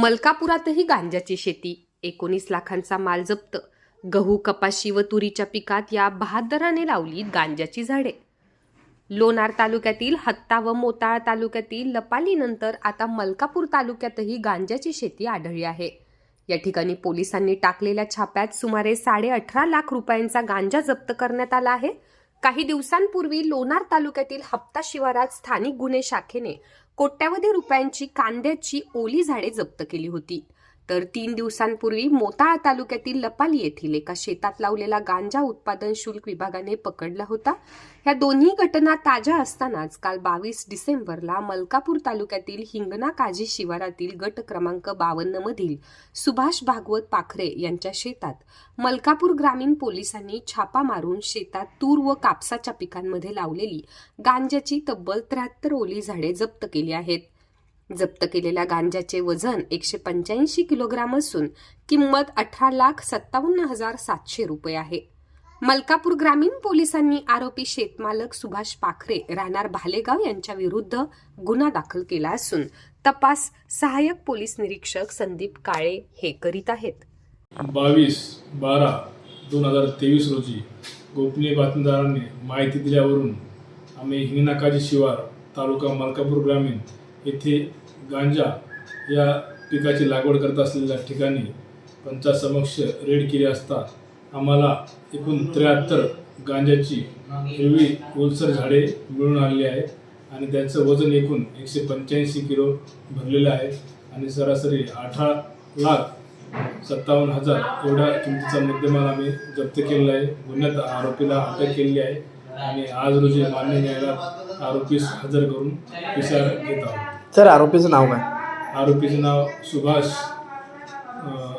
मलकापुरातही गांजाची शेती. एकोणीस लाखांचा माल जप्त. गहू कपाशी व तुरीच्या पिकात या बहादराने लावली गांजाची झाडे. लोणार तालुक्यातील हत्ता व मोताळा तालुक्यातील लपालीनंतर आता मलकापूर तालुक्यातही गांजाची शेती आढळली आहे. या ठिकाणी पोलिसांनी टाकलेल्या छाप्यात सुमारे साडे अठरा लाख रुपयांचा गांजा जप्त करण्यात आला आहे. काही दिवसांपूर्वी लोणार तालुक्यातील हप्ता शिवारात स्थानिक गुन्हे शाखेने कोट्यावधी रुपयांची कांद्याची ओली झाडे जप्त केली होती. तर तीन दिवसांपूर्वी मोताळा तालुक्यातील लपाली येथील एका शेतात लावलेला गांजा उत्पादन शुल्क विभागाने पकडला होता. ह्या दोन्ही घटना ताज्या असतानाच काल बावीस डिसेंबरला मलकापूर तालुक्यातील हिंगणा काजी शिवारातील गट क्रमांक बावन्न मधील सुभाष भागवत पाखरे यांच्या शेतात मलकापूर ग्रामीण पोलिसांनी छापा मारून शेतात तूर व कापसाच्या पिकांमध्ये लावलेली गांजाची तब्बल त्र्याहत्तर ओली झाडे जप्त केली आहेत. जप्त केलेल्या गांजाचे वजन एकशे पंच्याऐंशी किलोग्राम असून किंमत अठरा लाख सत्तावन्न हजार सातशे रुपये आहे. मलकापूर ग्रामीण पोलिसांनी आरोपी शेतमालक सुभाष पाखरे राहणार भालेगाव यांच्या विरुद्ध गुन्हा दाखल केला असून तपास सहाय्यक पोलीस निरीक्षक संदीप काळे हे करीत आहेत. बावीस बारा दोन हजार तेवीस रोजी गोपनीय बातमीदारांनी माहिती दिल्यावरून आम्ही हिंगणाकाजी शिवार तालुका मलकापूर ग्रामीण येथे गांजा या पिकाची लागवड करत असलेल्या ठिकाणी पंचासमक्ष रेड केली असता आम्हाला एकूण त्र्याहत्तर गांजाची हिरवी ओलसर झाडे मिळून आलेली आहे आणि त्यांचं वजन एकूण एकशे पंच्याऐंशी किलो भरलेलं आहे आणि सरासरी अठरा लाख सत्तावन्न हजार एवढ्या किमतीचा मुद्देमाल आम्ही जप्त केलेला आहे. गुन्ह्यात आरोपीला अटक केलेली आहे. आणि आज रोजी मान्य न्यायालयात आरोपीस हजर करून विचार घेत आहोत सर आरोपीचं नाव काय आरोपीचे नाव सुभाष अं.